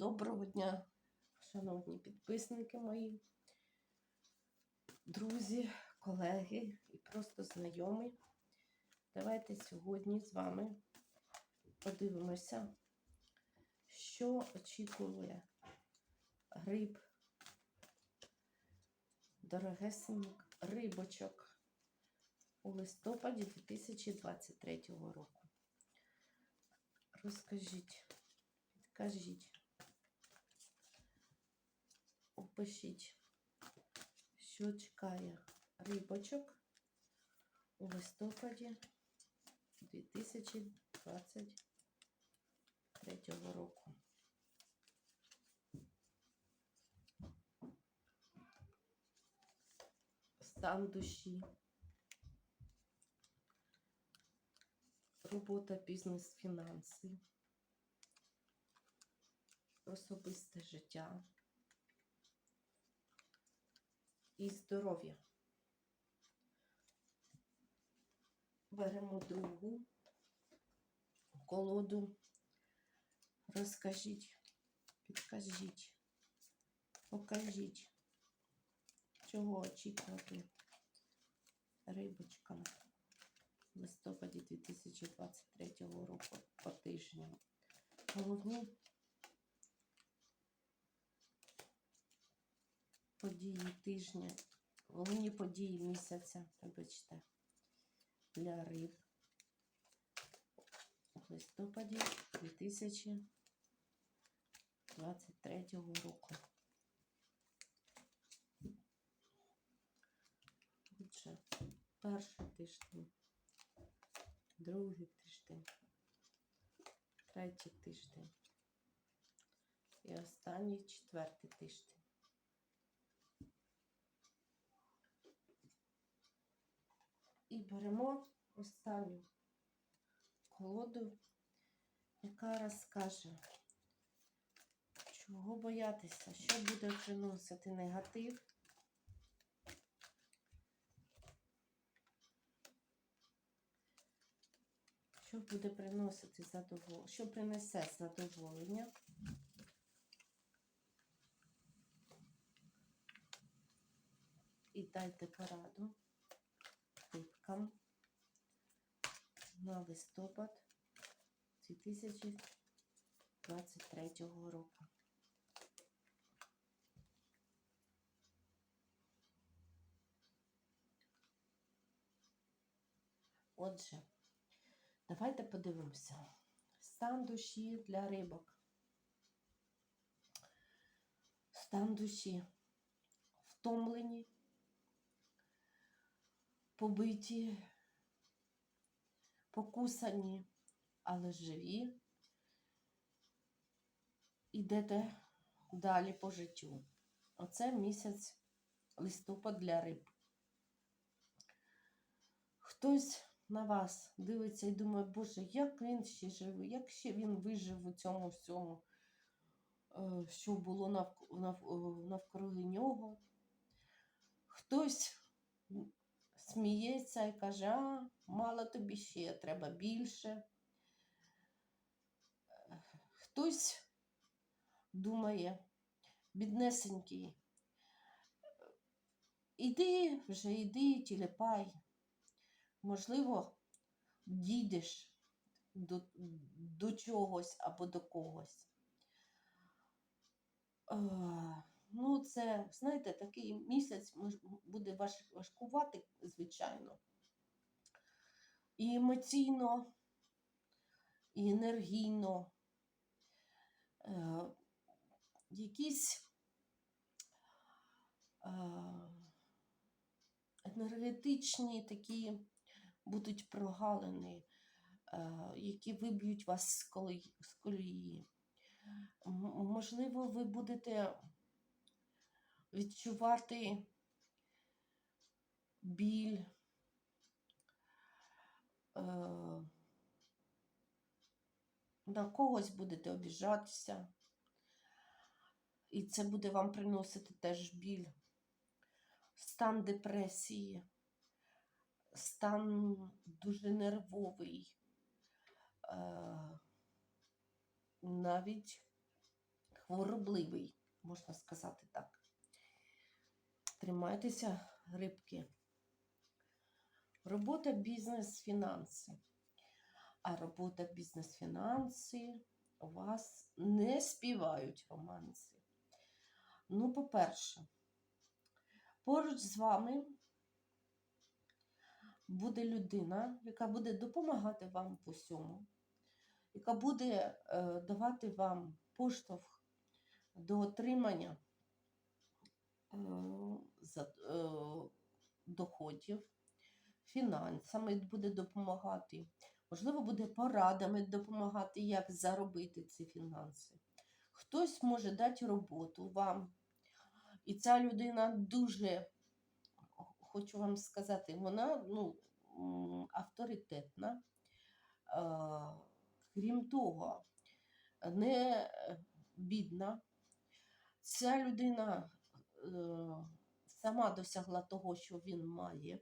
Доброго дня, шановні підписники мої, друзі, колеги і просто знайомі. Давайте сьогодні з вами подивимося, що очікує гриб, дорогесеньк рибочок у листопаді 2023 року. Розкажіть, підкажіть, опишіть, що чекає рибочок у листопаді 2023 року. Стан душі. Робота, бізнес, фінанси, особисте життя і здоров'я. Беремо другу колоду. Розкажіть, підкажіть, покажіть, чого очікувати рибочкам в листопаді 2023 року по тижню. Головні події тижня, головні події місяця, вибачте, для риб у листопаді 2023 року. Отже, перший тиждень другий тиждень, третій тиждень і останній четвертий тиждень. І беремо останню колоду, яка розкаже, чого боятися, що буде приносити негатив. що буде приносити задоволення, що принесе задоволення. І дайте пораду рибкам на листопад 2023 року. Отже, Давайте подивимося. Стан душі для рибок. Стан душі втомлені, побиті, покусані, але живі. Ідете далі по життю. Оце місяць листопад для риб. Хтось на вас дивиться і думає, Боже, як він ще живий, як ще він вижив у цьому всьому, е, що було нав, навкруги нього. Хтось сміється і каже, а, мало тобі ще, треба більше. Хтось думає, біднесенький, іди вже, іди, тілепай можливо, дійдеш до, до чогось або до когось. Ну, це, знаєте, такий місяць буде важ, важкувати, звичайно. І емоційно, і енергійно. Е, якісь е, енергетичні такі будуть прогалини, е, які виб'ють вас. З колії. Можливо, ви будете відчувати біль, е, на когось будете обіжатися, і це буде вам приносити теж біль, стан депресії. Стан дуже нервовий, навіть хворобливий, можна сказати так. Тримайтеся, рибки. Робота, бізнес, фінанси. А робота, бізнес, фінанси у вас не співають романси. Ну, по-перше, поруч з вами буде людина, яка буде допомагати вам в усьому, яка буде е, давати вам поштовх до отримання е, доходів, фінансами буде допомагати. Можливо, буде порадами допомагати, як заробити ці фінанси. Хтось може дати роботу вам. І ця людина дуже, хочу вам сказати, вона ну, авторитетна. Е, Крім того, не е, бідна. Ця людина е, сама досягла того, що він має,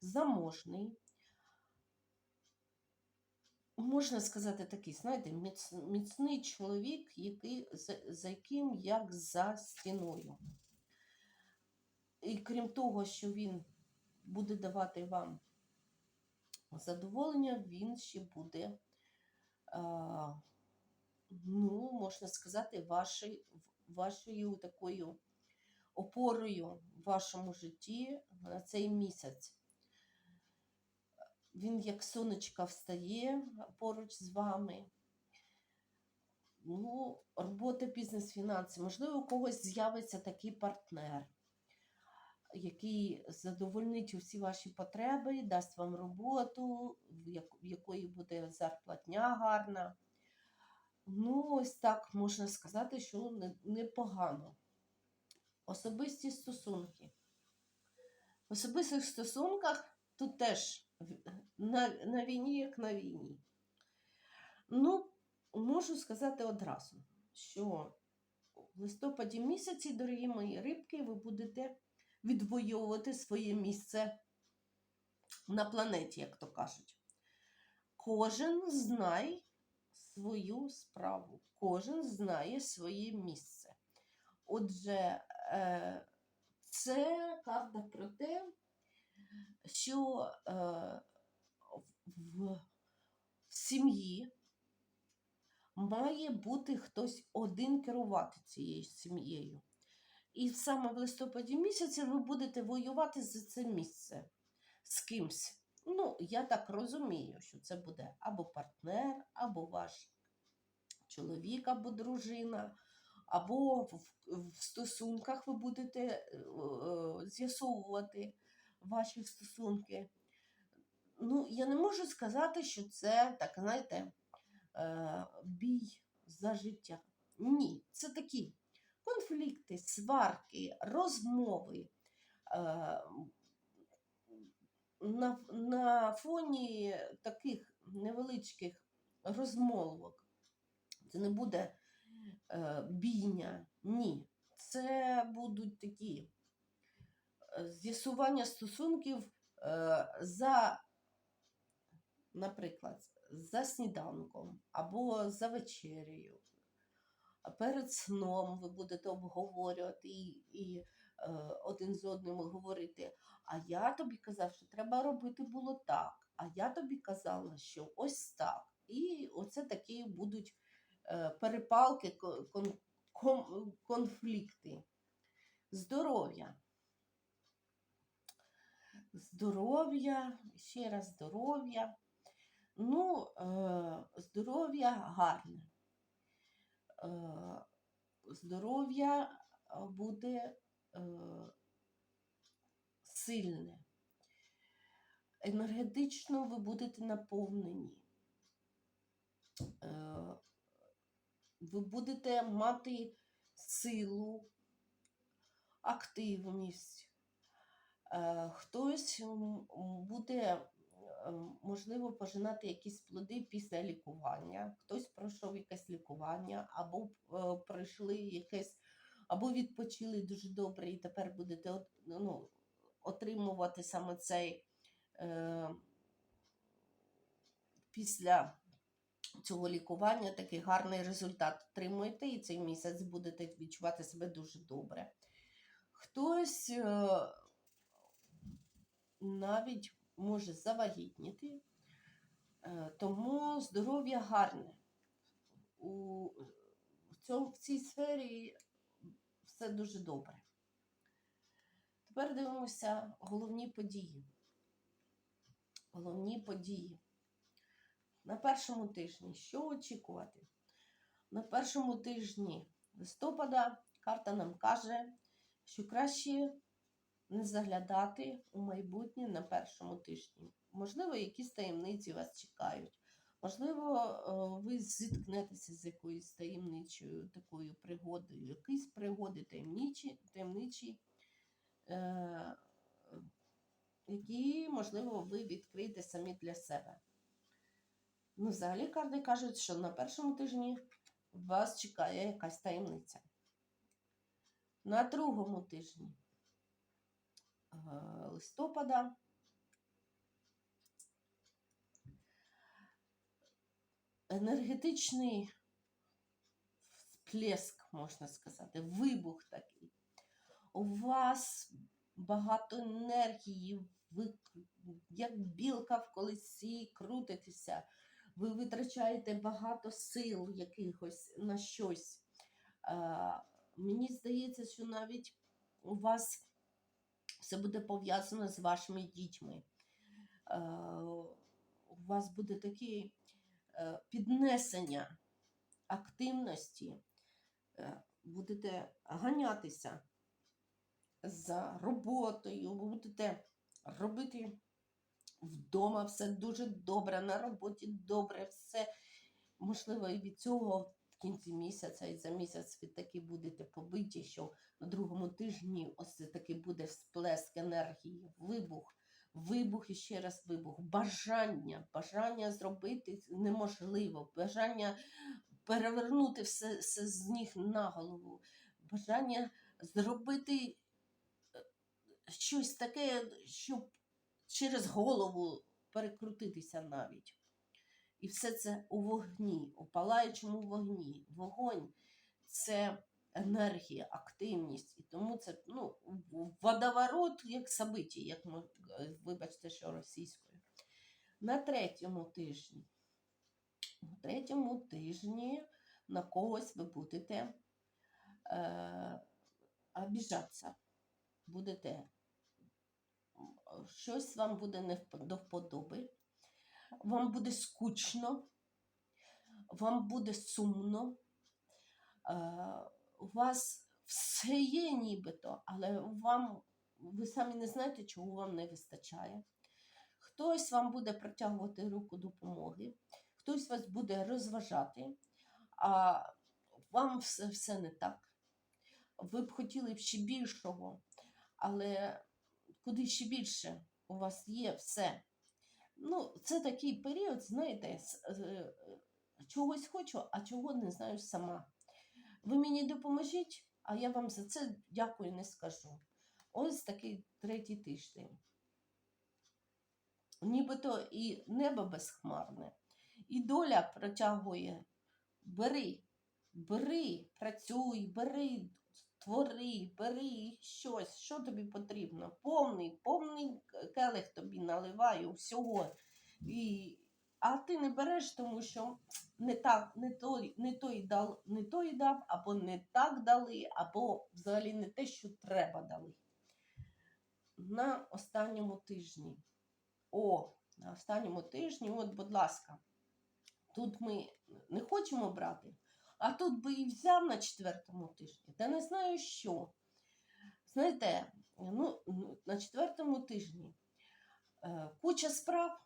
заможний. Можна сказати, такий, знаєте, міц- міцний чоловік, який, за, яким як за стіною. І крім того, що він буде давати вам задоволення, він ще буде, ну, можна сказати, вашою, вашою такою опорою в вашому житті на цей місяць. Він як сонечка встає поруч з вами. Ну, робота, бізнес, фінанси. Можливо, у когось з'явиться такий партнер, який задовольнить усі ваші потреби, дасть вам роботу, в якої буде зарплатня гарна. Ну, ось так можна сказати, що не- непогано. Особисті стосунки. В особистих стосунках тут теж на, на війні, як на війні. Ну, можу сказати одразу, що в листопаді місяці, дорогі мої рибки, ви будете відвоювати своє місце на планеті, як то кажуть. Кожен знає свою справу, кожен знає своє місце. Отже, це карта про те, що е, в сім'ї має бути хтось один керувати цією сім'єю. І саме в листопаді місяці ви будете воювати за це місце з кимсь. Ну, я так розумію, що це буде або партнер, або ваш чоловік, або дружина, або в, стосунках ви будете е, е, з'ясовувати ваші стосунки. Ну, я не можу сказати, що це так, знаєте, е, бій за життя. Ні, це такі конфлікти, сварки, розмови. На, на фоні таких невеличких розмолвок це не буде бійня, ні. Це будуть такі е, з'ясування стосунків е, за, наприклад, за сніданком або за вечерею. Перед сном ви будете обговорювати і, і е, один з одним говорити. А я тобі казав, що треба робити було так. А я тобі казала, що ось так. І оце такі будуть е, перепалки, кон, ком- конфлікти. Здоров'я. Здоров'я, ще раз здоров'я. Ну, е, здоров'я гарне. Е, здоров'я е, буде е, сильне. Енергетично ви будете наповнені. Ви будете мати силу, активність. Е, Хтось буде, е, можливо, пожинати якісь плоди після лікування, хтось пройшов якесь лікування, або е, пройшли якесь, або відпочили дуже добре, і тепер будете ну, отримувати саме цей після цього лікування такий гарний результат отримуєте, і цей місяць будете відчувати себе дуже добре. Хтось е, навіть може завагітніти, е, тому здоров'я гарне. У, цьому, в цій сфері все дуже добре. Тепер дивимося головні події. Головні події. На першому тижні що очікувати? На першому тижні листопада карта нам каже, що краще не заглядати у майбутнє на першому тижні. Можливо, якісь таємниці вас чекають. Можливо, е, ви зіткнетеся з якоюсь таємничою такою пригодою, якісь пригоди таємничі, таємничі е, які, можливо, ви відкриєте самі для себе. Ну, взагалі, карти кажуть, що на першому тижні вас чекає якась таємниця. На другому тижні е, листопада енергетичний всплеск, можна сказати, вибух такий. У вас багато енергії, ви як білка в колесі крутитеся, ви витрачаєте багато сил якихось на щось. Е, мені здається, що навіть у вас все буде пов'язано з вашими дітьми. Е, у вас буде таке піднесення активності, е, будете ганятися за роботою, будете робити вдома все дуже добре, на роботі добре, все. Можливо, і від цього в кінці місяця і за місяць ви таки будете побиті, що на другому тижні ось це таки буде всплеск енергії, вибух, вибух і ще раз вибух, бажання, бажання зробити неможливо, бажання перевернути все, все з ніг на голову, бажання зробити е, щось таке, щоб через голову перекрутитися навіть. І все це у вогні, у палаючому вогні. Вогонь це енергія, активність. І тому це ну, водоворот, як собиті, як ми, вибачте, що російською. На третьому тижні. На третьому тижні на когось ви будете е, обіжатися. Будете щось вам буде не до вподоби, вам буде скучно, вам буде сумно, е, у вас все є нібито, але вам, ви самі не знаєте, чого вам не вистачає. Хтось вам буде протягувати руку допомоги, хтось вас буде розважати, а вам все, все не так. Ви б хотіли б ще більшого, але куди ще більше у вас є все. Ну, це такий період, знаєте, е, чогось хочу, а чого не знаю сама. Ви мені допоможіть, а я вам за це дякую не скажу. Ось такий третій тиждень. Нібито і небо безхмарне, і доля протягує. Бери, бери, працюй, бери, твори, бери щось, що тобі потрібно. Повний, повний келих тобі наливаю всього. І... А ти не береш, тому що не так, не той, не той дав, не той дав, або не так дали, або взагалі не те, що треба дали. На останньому тижні. О, на останньому тижні, от, будь ласка, тут ми не хочемо брати, а тут би і взяв на четвертому тижні. Та не знаю що. Знаєте, ну, на четвертому тижні е, куча справ,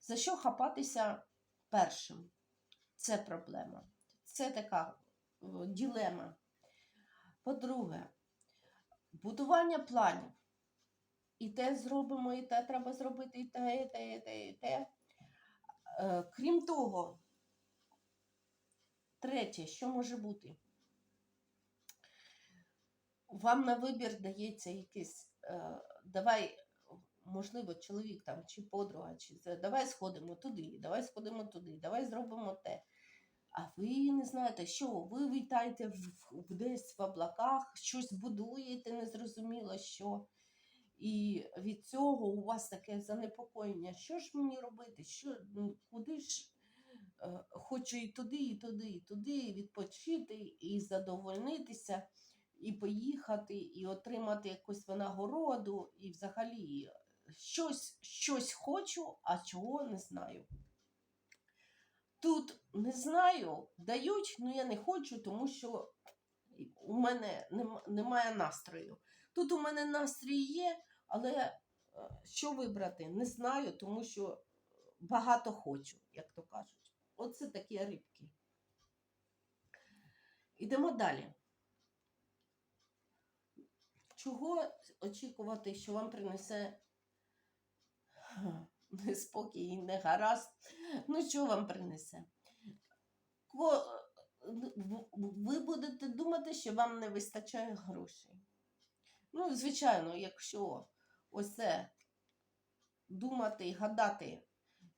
за що хапатися першим. Це проблема. Це така е, ділема. По-друге, будування планів. І те зробимо, і те треба зробити, і те, і те, і те, і те. Е, Крім того, третє, що може бути? Вам на вибір дається якийсь, е, давай можливо, чоловік там чи подруга, чи давай сходимо туди, давай сходимо туди, давай зробимо те. А ви не знаєте, що ви вітаєте в, десь в облаках, щось будуєте, незрозуміло що. І від цього у вас таке занепокоєння. Що ж мені робити? Що, ну, куди ж хочу і туди, і туди, і туди, відпочити, і задовольнитися, і поїхати, і отримати якусь винагороду, і взагалі щось, щось хочу, а чого не знаю. Тут не знаю, дають, але я не хочу, тому що у мене немає настрою. Тут у мене настрій є, але е, що вибрати? Не знаю, тому що багато хочу, як то кажуть. Оце такі рибки. Ідемо далі. Чого очікувати, що вам принесе неспокій і негаразд? Ну, що вам принесе? Ви будете думати, що вам не вистачає грошей. Ну, звичайно, якщо ось це думати гадати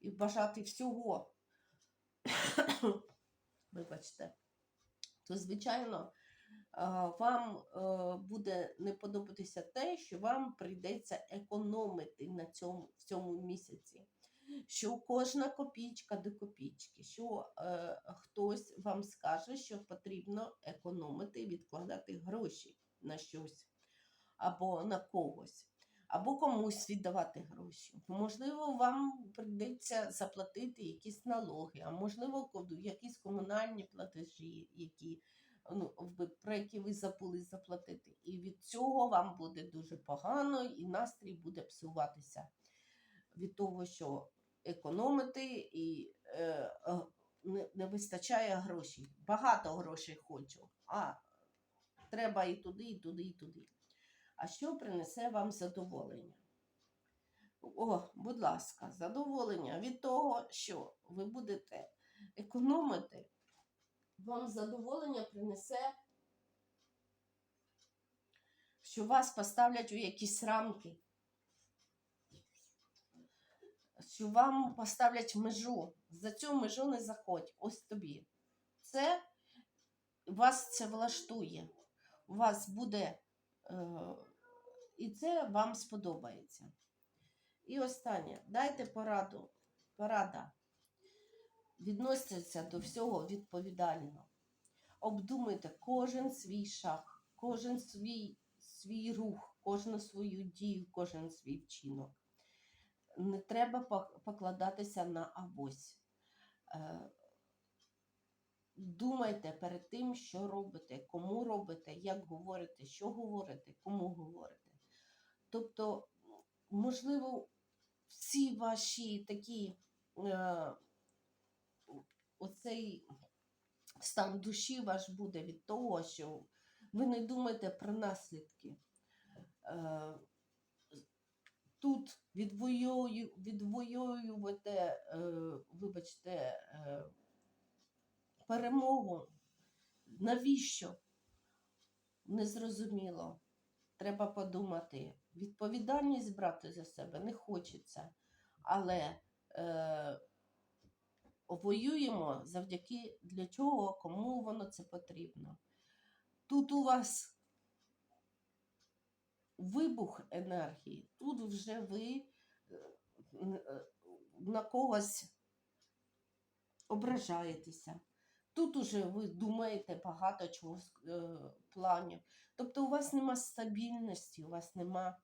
і бажати всього, вибачте, то, звичайно, вам е, буде не подобатися те, що вам прийдеться економити на цьому, в цьому місяці. Що кожна копійка до копійки, що е, хтось вам скаже, що потрібно економити і відкладати гроші на щось або на когось, або комусь віддавати гроші. Можливо, вам прийдеться заплатити якісь налоги, а можливо, якісь комунальні платежі, які, ну, про які ви забули заплатити. І від цього вам буде дуже погано, і настрій буде псуватися від того, що економити і е, не, не вистачає грошей. Багато грошей хочу, а треба і туди, і туди, і туди. А що принесе вам задоволення? О, будь ласка, задоволення від того, що ви будете економити, вам задоволення принесе, що вас поставлять у якісь рамки, що вам поставлять межу. За цю межу не заходь, ось тобі. Це вас це влаштує. У вас буде Е, І це вам сподобається. І останнє, дайте пораду. Порада. Відноситься до всього відповідально. Обдумуйте кожен свій шаг, кожен свій, свій рух, кожну свою дію, кожен свій вчинок. Не треба покладатися на авось. Е, Думайте перед тим, що робите, кому робите, як говорите, що говорите, кому говорите. Тобто, можливо, всі ваші такі е, оцей стан душі ваш буде від того, що ви не думаєте про наслідки. Е, тут відвоюю, відвоюєте, е, вибачте, е, перемогу. Навіщо? Незрозуміло. Треба подумати. Відповідальність брати за себе не хочеться, але е, воюємо завдяки для чого, кому воно це потрібно. Тут у вас вибух енергії, тут вже ви е, на когось ображаєтеся. Тут уже ви думаєте багато чого е, планів. Тобто у вас нема стабільності, у вас нема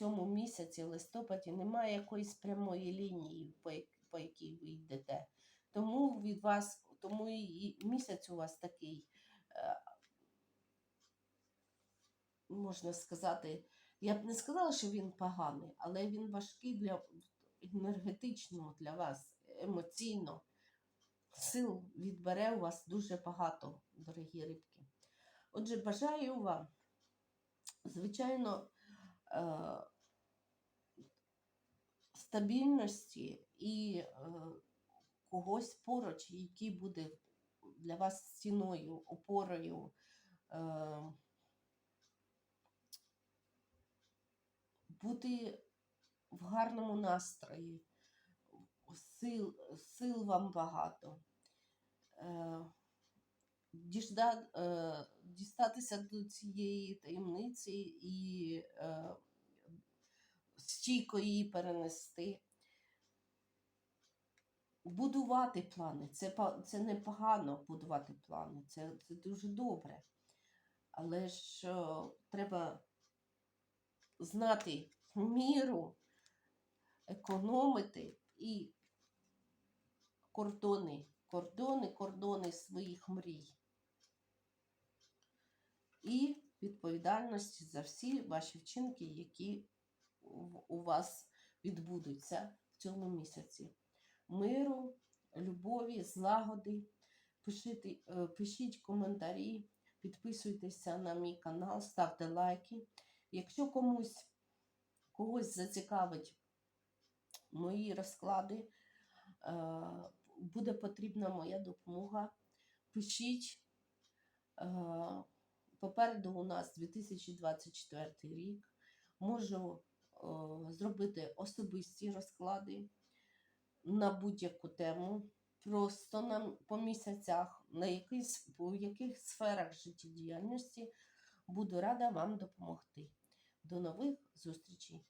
цьому місяці, в листопаді, немає якоїсь прямої лінії, по, якій ви йдете. Тому від вас, тому і місяць у вас такий, е, можна сказати, я б не сказала, що він поганий, але він важкий для енергетично для вас, емоційно сил відбере у вас дуже багато, дорогі рибки. Отже, бажаю вам, звичайно, е- стабільності і е- когось поруч, який буде для вас стіною, опорою. Е- бути в гарному настрої, сил, сил вам багато. Е, е, дістатися до цієї таємниці і стійко її перенести. Будувати плани. Це, це не будувати плани, це, це дуже добре. Але ж е, треба знати міру, економити і кордони, кордони, кордони своїх мрій. І відповідальності за всі ваші вчинки, які у- вас відбудуться в цьому місяці. Миру, любові, злагоди. Пишіть, е, пишіть коментарі, підписуйтеся на мій канал, ставте лайки. Якщо комусь когось зацікавить мої розклади, е, буде потрібна моя допомога. Пишіть. Е, Попереду у нас 2024 рік. Можу зробити особисті розклади на будь-яку тему, просто на, по місяцях, на якийсь, у яких сферах життєдіяльності буду рада вам допомогти. До нових зустрічей!